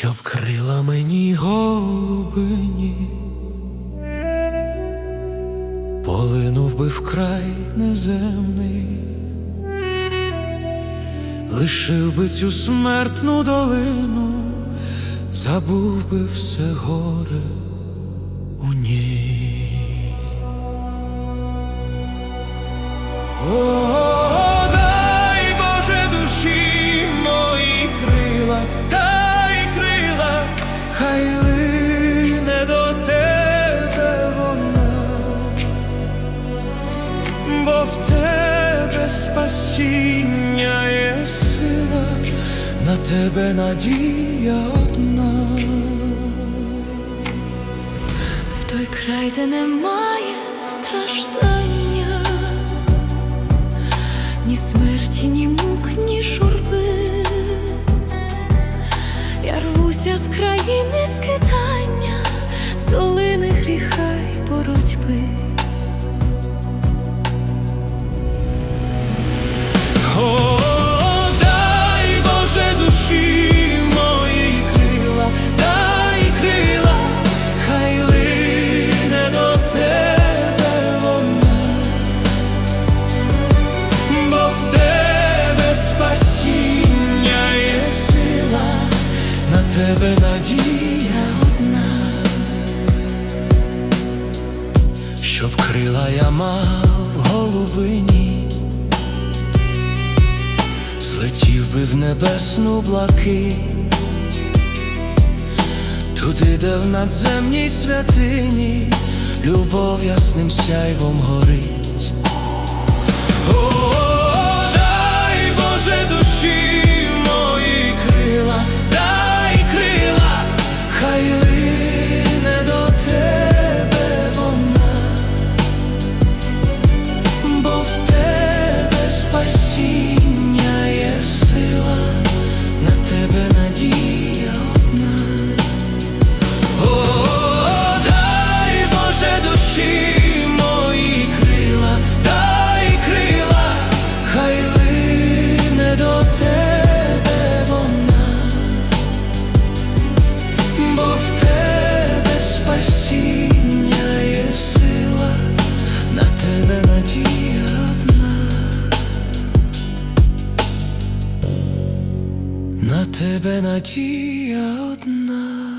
щоб крила мені голубині, полинув би вкрай неземний, лишив би цю смертну долину, забув би все горе у ній. На тебе надія одна. в той край, де немає страждання, ні смерті, ні мук, ні журби. Я рвуся з країни скитання, з долини гріха тебе надія одна, щоб крила я мав голубині злетів би в небесну блакить, туди, де в надземній святині любов ясним сяйвом горить. На тебе надія одна.